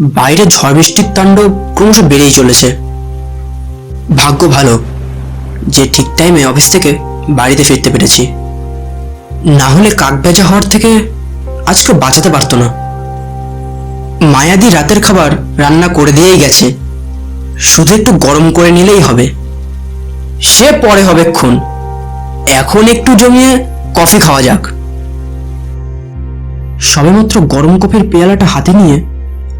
বাইরে ঝড় বৃষ্টির তাণ্ডব ক্রমশ বেড়েই চলেছে। ভাগ্য ভালো, যে ঠিক টাইমে অফিস থেকে বাড়িতে ফিরতে পেরেছি। না হলে কাক ভেজা হওয়ার থেকে আজকে বাঁচাতে পারতো না। মায়াদি রাতের খাবার রান্না করে দিয়েই গেছে। শুধু একটু গরম করে নিলেই হবে। সে পরে হবে ক্ষণ এখন একটু জমিয়ে কফি খাওয়া যাক। সবেমাত্র গরম কফির পেয়ালাটা হাতে নিয়ে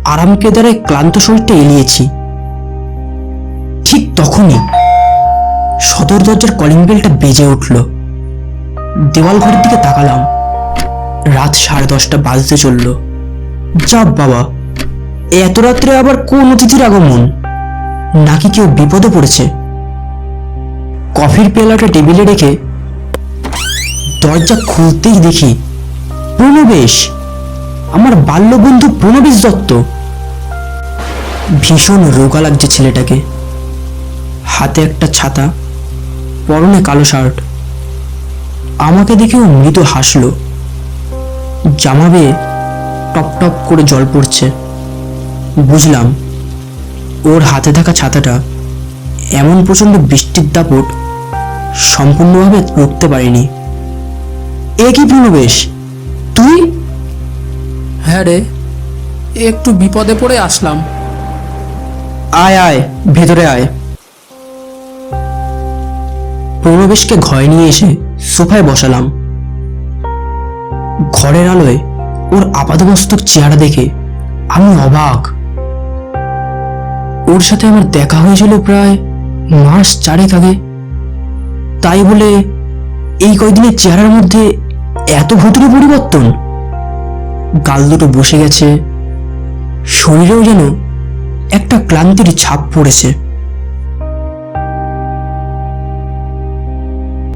আরাম কেদারে ক্লান্ত শরীরটা এলিয়েছি। ঠিক তখনই সদর দরজার কলিং বেলটা বেজে উঠল। দেওয়াল ঘরের দিকে তাকালাম। রাত সাড়ে দশটা বাজতে চলল। যা বাবা এত রাত্রে আবার কোন অতিথির আগমন? নাকি কেউ বিপদে পড়েছে? কফির পেলাটা টেবিলে রেখে দরজা খুলতেই দেখি প্রণবেশ। আমার বাল্যবন্ধু প্রণবেশ দত্ত। ভীষণ রোগা লাগছে ছেলেটাকে। হাতে একটা ছাতা, পরনে কালো শার্ট। আমাকে দেখেও মৃত হাসলো। জামা বেয়ে টপ টপ করে জল পড়ছে। বুঝলাম, ওর হাতে থাকা ছাতাটা এমন প্রচণ্ড বৃষ্টির দাপট সম্পূর্ণভাবে রুখতে পারিনি। এ কি প্রণবেশ? তুই? হ্যাঁ রে, একটু বিপদে পড়ে আসলাম। আয় আয়, ভেতরে আয়। প্রণবেশকে ঘরে নিয়ে এসে সোফায় বসালাম। ঘরের আলোয় ওর আপাদমস্তক চেহারা দেখে আমি অবাক। ওর সাথে আমার দেখা হয়েছিল প্রায় মাস চারেক আগে। তাই বলে এই কয়দিনের চেহারার মধ্যে এত ভুতুরে পরিবর্তন? গাল দুটো বসে গেছে। শরীরেও যেন একটা ক্লান্তির ছাপ পড়েছে।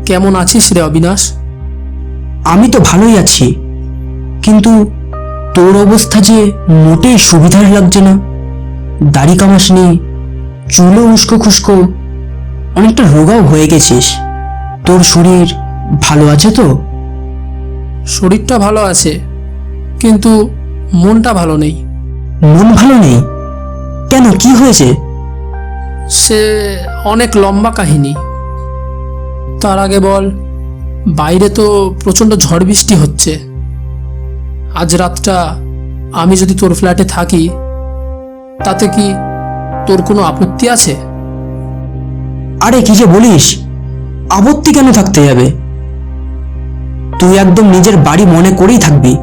কেমন আছিস রে অবিনাশ? আমি তো ভালোই আছি কিন্তু তোর অবস্থা যে মোটেই সুবিধার লাগছে না। দাড়ি কামাস নেই চুলও উস্কো খুস্কো অনেকটা রোগাও হয়ে গেছিস। তোর শরীর ভালো আছে তো? শরীরটা ভালো আছে কিন্তু মনটা ভালো নেই। মন ভালো নেই? কেন? কি হয়েছে? সে অনেক লম্বা কাহিনী। তার আগে বল বাইরে তো প্রচণ্ড ঝড় বৃষ্টি হচ্ছে। আজ রাতটা আমি যদি তোর ফ্ল্যাটে থাকি তাতে কি তোর কোনো আপত্তি আছে? আরে কি যে বলিস? আপত্তি কেন থাকতে যাবে? তুই একদম নিজের বাড়ি মনে করেই থাকবি।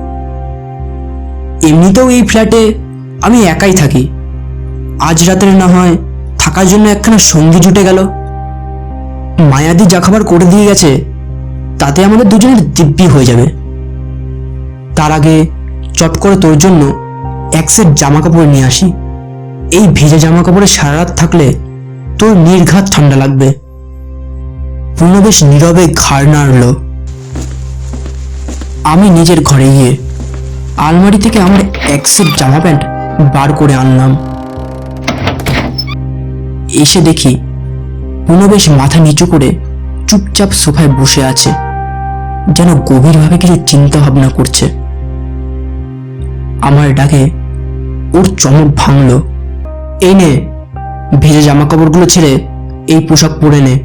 এমনিতেও এই ফ্ল্যাটে আমি একাই থাকি। আজ রাতের না হয় থাকার জন্য একখানা সঙ্গী জুটে গেল। মায়াদি যা খাবার করে দিয়ে গেছে, তাতে আমাদের দুজনের দিব্যি হয়ে যাবে। তার আগে চট করে তোর জন্য এক সেট জামা কাপড় নিয়ে আসি। এই ভেজা জামা কাপড়ে সারা রাত থাকলে তোর নির্ঘাত ঠান্ডা লাগবে। পূর্ণ বেশ নীরবে ঘাড় নাড়ল। আমি নিজের ঘরে গিয়ে আলমারি থেকে আমার এক সেট জামা প্যান্ট বার করে আনলাম। এসে দেখি পূর্ণবেশ মাথা নিচু করে চুপচাপ সোফায় বসে আছে, যেন গভীরভাবে কিছু চিন্তা ভাবনা করছে। আমার ডাকে ওর চমক ভাঙল। এই নে, ভেজে জামা কাপড়গুলো ছেড়ে এই পোশাক পরে নে।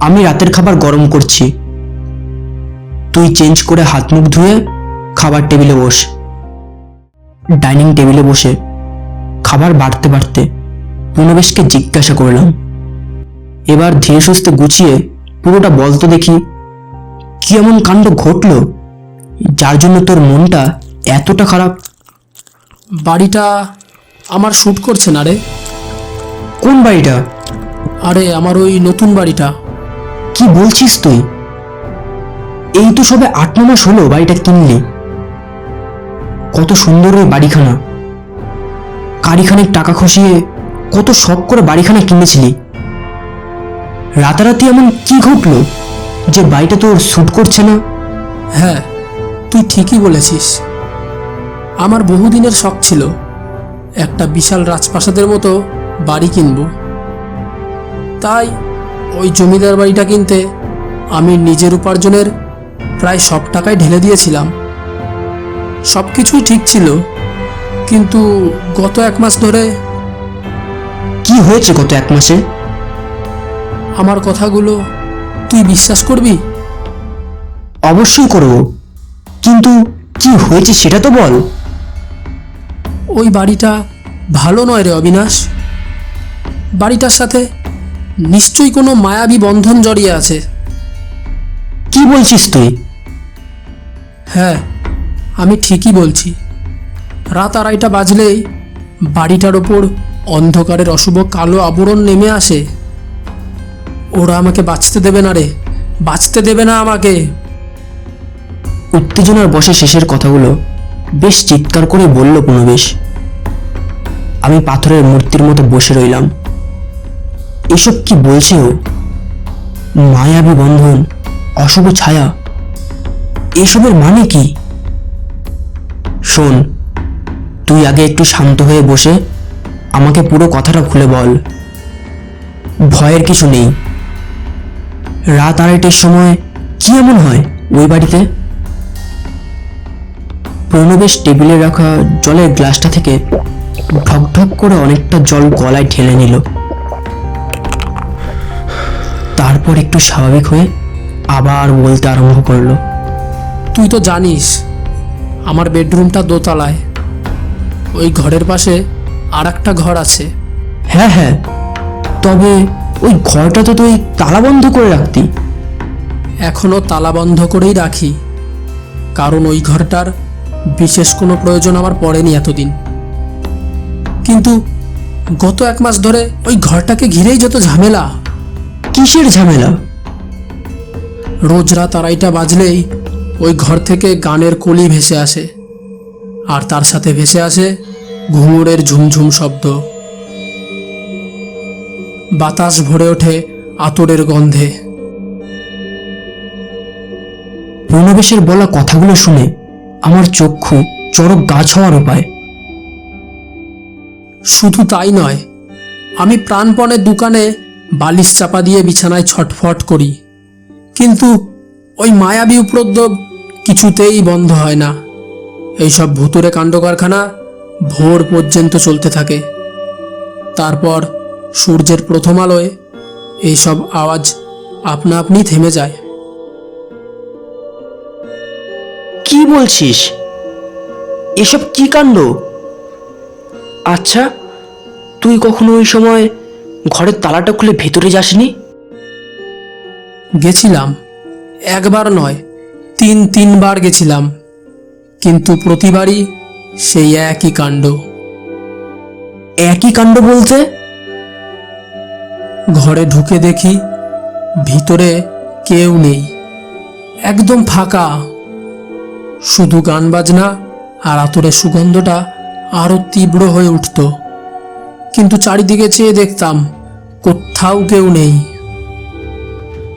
আমি রাতের খাবার গরম করছি। তুই চেঞ্জ করে হাত মুখ ধুয়ে খাবার টেবিলে বস। ডাইনিং টেবিলে বসে খাবার বাড়তে বাড়তে পূর্ণবেশকে জিজ্ঞাসা করলাম। এবার ধীরে সুস্থে গুছিয়ে পুরোটা বলতো দেখি। কি এমন কাণ্ড ঘটলো? যার জন্য তোর মনটা এতটা খারাপ? বাড়িটা আমার শ্যুট করছে না রে। কোন বাড়িটা? আরে আমার ওই নতুন বাড়িটা। কি বলছিস তুই? এই তো সবে আট ন মাস হলো বাড়িটা কিনলি। কত সুন্দর ওই বাড়িখানা। কারিখানেক টাকা খসিয়ে কত শখ করে বাড়িখানা কিনেছিলি? রাতারাতি এমন কি ঘটলো যে বাড়িটা তোর শ্যুট করছে না? হ্যাঁ তুই ঠিকই বলেছিস। আমার বহুদিনের শখ ছিল একটা বিশাল রাজপ্রাসাদের মতো বাড়ি কিনব। তাই ওই জমিদার বাড়িটা কিনতে আমি নিজের উপার্জনের প্রায় সব টাকাই ঢেলে দিয়েছিলাম। সব কিছুই ঠিক ছিল, কিন্তু গত এক মাস ধরে হয়েছে গত এক মাসে? আমার কথাগুলো তুই বিশ্বাস করবি? অবশ্যই করব। কিন্তু কি হয়েছে সেটা তো বল। ওই বাড়িটা ভালো নয় রে অবিনাশ। বাড়িটার সাথে নিশ্চয়ই কোনো মায়াবী বন্ধন জড়িয়ে আছে। কি বলছিস তুই? হ্যাঁ আমি ঠিকই বলছি। রাত আড়াইটা বাজলেই বাড়িটার ওপর অন্ধকারের অশুভ কালো আবরণ নেমে আসে। ওরা আমাকে বাঁচতে দেবে না রে, বাঁচতে দেবে না আমাকে। উত্তেজনার বসে শেষের কথাগুলো বেশ চিৎকার করে বলল পুনবেশ। আমি পাথরের মূর্তির মতো বসে রইলাম। এসব কি বলছে ও? মায়াবী বন্ধন, অশুভ ছায়া, এসবের মানে কি? শোন, তুই আগে একটু শান্ত হয়ে বসে আমাকে পুরো কথাটা খুলে বল। ভয়ের কিছু নেই। রাত আড়াইটের সময় কি এমন হয় ওই বাড়িতে? প্রণবেশ টেবিলে রাখা জলের গ্লাসটা থেকে ঢক ঢক করে অনেকটা জল গলায় ঢেলে নিল। তারপর একটু স্বাভাবিক হয়ে আবার বলতে আরম্ভ করল, তুই তো জানিস, আমার বেডরুমটা দোতলায়। ওই ঘরের পাশে আর একটা ঘর আছে। হ্যাঁ হ্যাঁ। তবে ওই ঘরটা তো তুই তালা বন্ধ করে রাখতি। এখনও তালা বন্ধ করেই রাখি। কারণ ওই ঘরটার বিশেষ কোনো প্রয়োজন আমার পড়েনি এতদিন। কিন্তু গত এক মাস ধরে ওই ঘরটাকে ঘিরেই যত ঝামেলা। কিসের ঝামেলা? রোজ রাত আড়াইটা বাজলেই ওই ঘর থেকে গানের কলি ভেসে আসে। আর তার সাথে ভেসে আসে ঘুঙুরের ঝুমঝুম শব্দ। বাতাস ভরে ওঠে আতরের গন্ধে। প্রণবেশের বলা কথাগুলো শুনে আমার চক্ষু চরক গাছ হওয়ার উপায়। শুধু তাই নয়, আমি প্রাণপণে দোকানে বালিশ চাপা দিয়ে বিছানায় ছটফট করি। কিন্তু ওই মায়াবী উপদ্রব কিছুতেই বন্ধ হয় না। এইসব ভুতুরে কাণ্ড কারখানা ভোর পর্যন্ত চলতে থাকে। তারপর সূর্যের প্রথম আলোয় এইসব আওয়াজ আপনা আপনি থেমে যায়। কি বলছিস? এসব কি কাণ্ড? আচ্ছা তুই কখনো ওই সময় ঘরের তালাটা খুলে ভেতরে যাসনি? গেছিলাম। একবার নয় তিন তিনবার গেছিলাম। কিন্তু প্রতিবারই সেই একই কাণ্ড। একই কাণ্ড বলতে? ঘরে ঢুকে দেখি ভিতরে কেউ নেই। একদম ফাঁকা। শুধু গান বাজনা আর আতরের সুগন্ধটা আরও তীব্র হয়ে উঠত। কিন্তু চারিদিকে চেয়ে দেখতাম কোথাও কেউ নেই।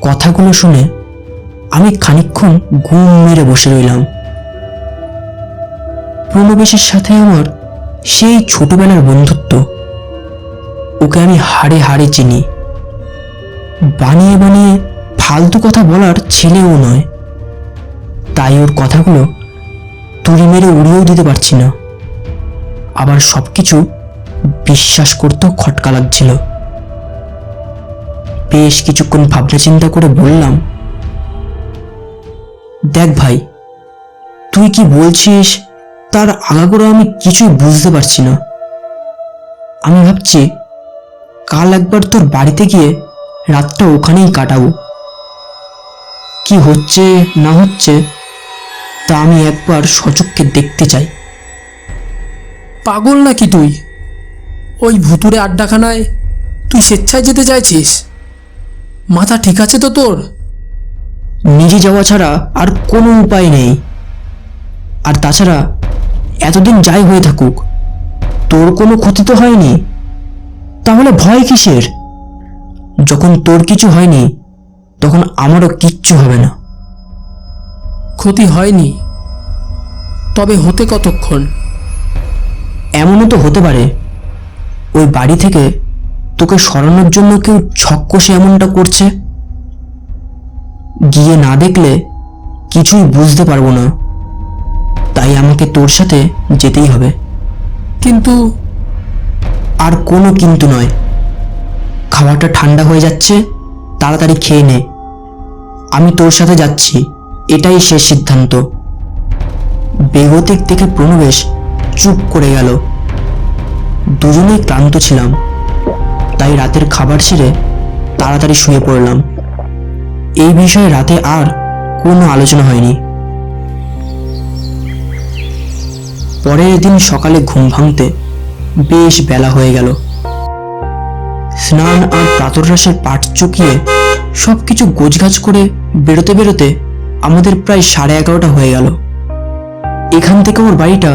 কথাগুলো শুনে আমি খানিকক্ষণ ঘুম মেরে বসে রইলাম। প্রণবেশের সাথে আমার সেই ছোটবেলার বন্ধুত্ব। ওকে আমি হাড়ে হাড়ে চিনি। বানিয়ে বানিয়ে ফালতু কথা বলার ছেলেও নয়। তাই ওর কথাগুলো তুড়ি মেরে উড়িয়েও দিতে পারছি না। আবার সব কিছু বিশ্বাস করতেও খটকা লাগছিল। বেশ কিছুক্ষণ ভাবনা চিন্তা করে বললাম, দেখ ভাই, তুই কি বলছিস তার আগাগোড়া আমি কিছুই বুঝতে পারছি না। আমি ভাবছি, কাল একবার তোর বাড়িতে গিয়ে রাতটা ওখানেই কাটাবো। কি হচ্ছে, না হচ্ছে, তা আমি একবার সচক্ষে দেখতে চাই। পাগল নাকি তুই? ওই ভুতুরে আড্ডাখানায় তুই স্বেচ্ছায় যেতে চাইছিস? মাথা ঠিক আছে তো তোর? নিজে যাওয়া ছাড়া আর কোনো উপায় নেই। আর তাছাড়া এতদিন যাই হয়ে থাকুক তোর কোনো ক্ষতি তো হয়নি? তাহলে ভয় কিসের? যখন তোর কিছু হয়নি তখন আমারও কিচ্ছু হবে না। ক্ষতি হয়নি তবে হতে কতক্ষণ? এমনও তো হতে পারে ওই বাড়ি থেকে তোকে সরানোর জন্য কেউ ছক কষে এমনটা করছে? গিয়ে না দেখলে কিছুই বুঝতে পারব না। তাই আমাকে তোর সাথে যেতেই হবে। কিন্তু আর কোনো কিন্তু নয়। খাবারটা ঠান্ডা হয়ে যাচ্ছে, তাড়াতাড়ি খেয়ে নে। আমি তোর সাথে যাচ্ছি, এটাই শেষ সিদ্ধান্ত। বেগতিক থেকে প্রণবেশ চুপ করে গেল। দুজনেই ক্লান্ত ছিলাম। তাই রাতের খাবার সেরে তাড়াতাড়ি শুয়ে পড়লাম। এই বিষয়ে রাতে আর কোনো আলোচনা হয়নি। পরের দিন সকালে ঘুম ভাঙতে বেশ বেলা হয়ে গেল। স্নান আর প্রাতরাসের পাট চুকিয়ে সব কিছু গোছগাছ করে বেরোতে বেরোতে আমাদের প্রায় সাড়ে এগারোটা হয়ে গেল। এখান থেকে ওর বাড়িটা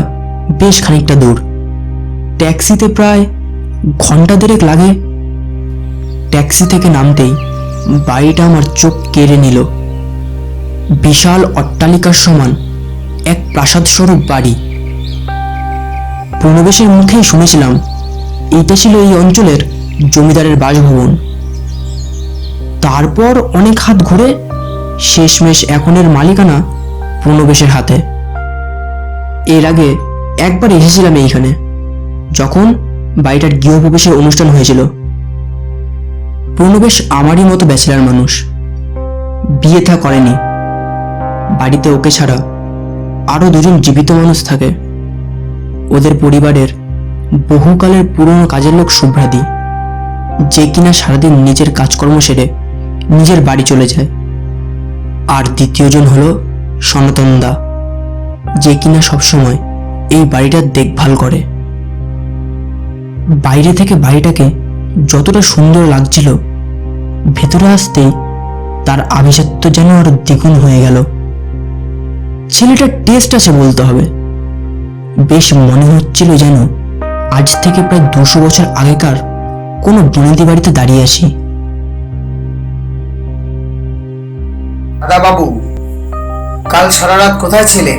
বেশ খানিকটা দূর। ট্যাক্সিতে প্রায় ঘণ্টা দেড়েক লাগে। ট্যাক্সি থেকে নামতেই বাড়িটা আমার চোখ কেড়ে নিল। বিশাল অট্টালিকার সমান এক প্রাসাদ স্বরূপ বাড়ি। প্রণবেশের মুখেই শুনেছিলাম এইটা ছিল এই অঞ্চলের জমিদারের বাসভবন। তারপর অনেক হাত ঘুরে শেষমেশ এখনের মালিকানা প্রণবেশের হাতে। এর আগে একবার এসেছিলাম এইখানে, যখন বাড়িটার গৃহপ্রবেশের অনুষ্ঠান হয়েছিল। প্রণবেশ আমারই মতো ব্যাচেলার মানুষ। বিয়ে থা করেনি। বাড়িতে ওকে ছাড়া আরও দুজন জীবিত মানুষ থাকে। ওদের পরিবারের বহুকালের পুরনো কাজের লোক শুভ্রাদি যে কিনা সারাদিন নিজের কাজকর্ম সেরে নিজের বাড়ি চলে যায়। আর দ্বিতীয়জন হলো সনাতন দা যে কিনা সবসময় এই বাড়িটার দেখভাল করে। বাইরে থেকে বাড়িটাকে যতটা সুন্দর লাগছিল, ভেতরে আসতেই তার আভিজাত্য যেন আরও দ্বিগুণ হয়ে গেল। ছেলেটার টেস্ট আছে বলতে হবে। বেশ মনে হচ্ছিল যেন আজ থেকে প্রায় দুশো বছর আগেকার কোনো বনেদি বাড়িতে দাঁড়িয়ে আছি। বাবু কাল সারা রাত কোথায় ছিলেন?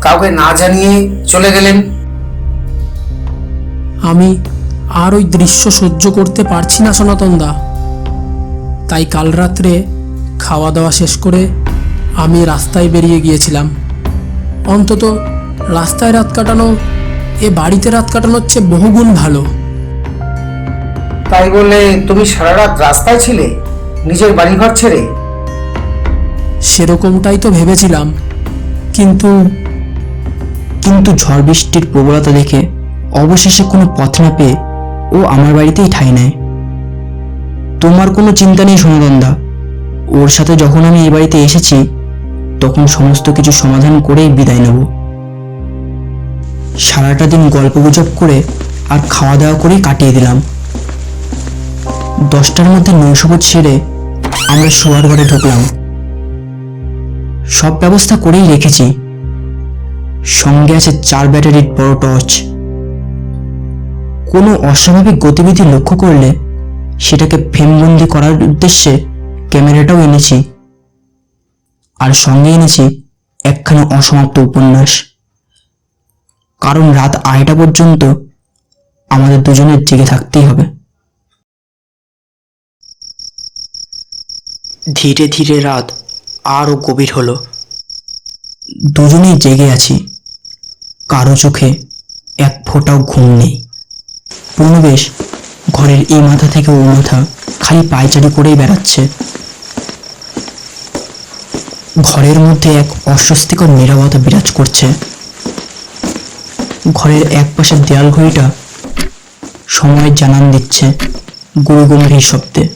কাউকে না জানিয়ে চলে গেলেন? আমি আর ওই দৃশ্য সহ্য করতে পারছি না সনাতন দা। তাই কাল রাত্রে খাওয়া দাওয়া শেষ করে আমি রাস্তায় বেরিয়ে গিয়েছিলাম। অন্তত রাস্তায় রাত কাটানো এ বাড়িতে রাত কাটানোর চেয়ে বহুগুণ ভালো। তাই বলে তুমি সারা রাত রাস্তায় ছিলে নিজের বাড়িঘর ছেড়ে? সেরকমটাই তো ভেবেছিলাম। কিন্তু কিন্তু ঝড় বৃষ্টির প্রবলতা দেখে অবশেষে কোনো পথ না পেয়ে ও আমার বাড়িতেই ঠাঁই নেয়। তোমার কোনো চিন্তা নেই সমাধানদা ওর সাথে যখন আমি এই বাড়িতে এসেছি তখন সমস্ত কিছু সমাধান করেই বিদায় নেব। সারাটা দিন গল্পগুজব করে আর খাওয়া দাওয়া করেই কাটিয়ে দিলাম। দশটার মধ্যে নৈশবোধ সেরে আমরা শোয়ার ঘরে ঢুকলাম। সব ব্যবস্থা করেই রেখেছি। সঙ্গে আছে চার ব্যাটারির বড় টর্চ। কোনো অস্বাভাবিক গতিবিধি লক্ষ্য করলে সেটাকে ফ্রেমবন্দি করার উদ্দেশ্যে ক্যামেরাটাও এনেছি। আর সঙ্গে এনেছি একখানা অসমাপ্ত উপন্যাস। কারণ রাত আড়াইটা পর্যন্ত আমাদের দুজনের জেগে থাকতেই হবে। ধীরে ধীরে রাত আরও গভীর হলো। দুজনেই জেগে আছি। কারও চোখে এক ফোঁটাও ঘুম নেই। পূর্ণবেশ ঘরের এই মাথা থেকে ও মাথা খালি পায়চারি করেই বেড়াচ্ছে। ঘরের মধ্যে এক অস্বস্তিকর নীরবতা বিরাজ করছে। ঘরের এক পাশের দেয়াল ঘড়িটা সময়ের জানান দিচ্ছে গুরু গম্ভীর শব্দে।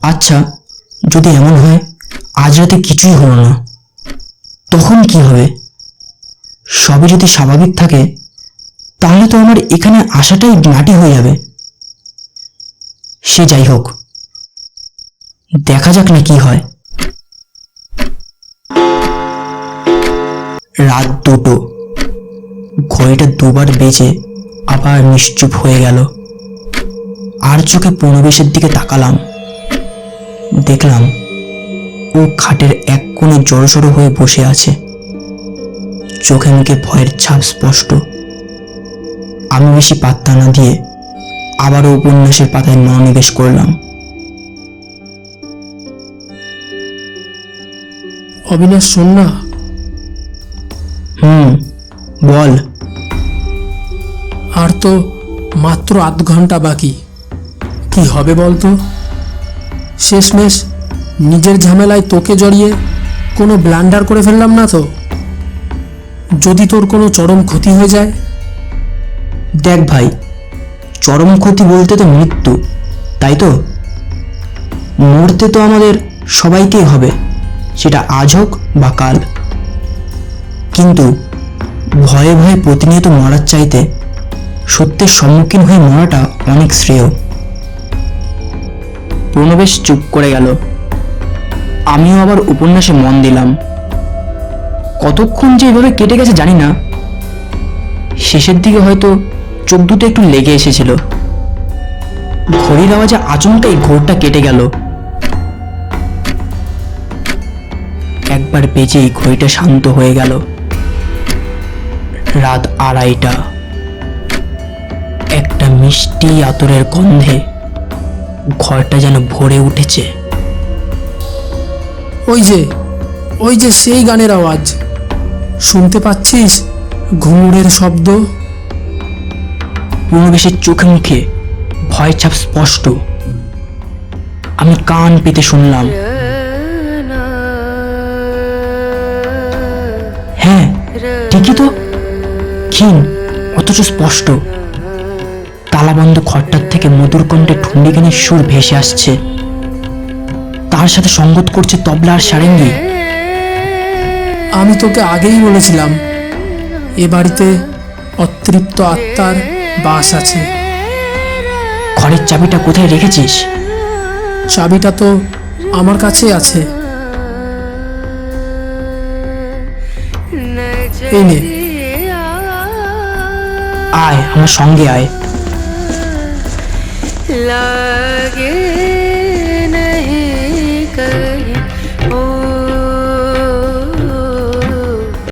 আচ্ছা যদি এমন হয়, আজ রাতে কিছুই হলো না। তখন কি হবে? সবই যদি স্বাভাবিক থাকে তাহলে তো আমার এখানে আসাটাই নাটি হয়ে যাবে। সে যাই হোক। দেখা যাক না কি হয়। রাত দুটো। ঘড়িটা দুবার বেজে আবার নিশ্চুপ হয়ে গেল। আর চোখে পরিবেশের দিকে তাকালাম। দেখলাম ও খাটের এক কোণে জড়সড় হয়ে বসে আছে। চোখে মুখে ভয়ের ছাপ স্পষ্ট। আমি বেশি পাত্তা না দিয়ে আবারও উপন্যাসের পাতায় মনোনিবেশ করলাম। অবিনাশ শোন না। হুম বল। আর তো মাত্র আধ ঘণ্টা বাকি। কি হবে বলতো? শেষমেশ নিজের ঝামেলায় তোকে জড়িয়ে কোনো ব্লান্ডার করে ফেললাম না তো? যদি তোর কোনো চরম ক্ষতি হয়ে যায় দেখ ভাই, চরম ক্ষতি বলতে তো মৃত্যু, তাই তো? মরতে তো আমাদের সবাইকেই হবে, সেটা আজ হোক বা কাল। কিন্তু ভয়ে ভয়ে প্রতিনিয়ত মরার চাইতে সত্যের সম্মুখীন হয়ে মরাটা অনেক শ্রেয়। প্রণবেশ চুপ করে গেল। আমিও আবার উপন্যাসে মন দিলাম। কতক্ষণ যে এভাবে কেটে গেছে জানি না। শেষের দিকে হয়তো চোখ দুটো একটু লেগে এসেছিল। ঘড়ির আওয়াজে আচমকাই ঘোরটা কেটে গেল। একবার বেজেই ঘড়িটা শান্ত হয়ে গেল। রাত আড়াইটা। একটা মিষ্টি আতরের গন্ধে ঘরটা যেন ভরে উঠেছে। ওই যে ওই যে সেই গানের আওয়াজ। শুনতে পাচ্ছিস ঘুঙুরের শব্দ? পূর্ণবেশের চোখে মুখে ভয় ছাপ স্পষ্ট। আমি কান পেতে শুনলাম। হ্যাঁ ঠিকই তো। ক্ষীণ, অথচ স্পষ্ট। তালাবন্ধ খটটার থেকে মধুর কণ্ঠে ঠুন্ডিগানের সুর ভেসে আসছে। তার সাথে সঙ্গত করছে তবলা আর সারেঙ্গি। আমি তোকে আগেই বলেছিলাম, এ বাড়িতে অতৃপ্ত আত্মার বাস আছে। ঘরের চাবিটা কোথায় রেখেছিস? চাবিটা তো আমার কাছে আছে। এই নে। আয় আমার সঙ্গে আয়। লা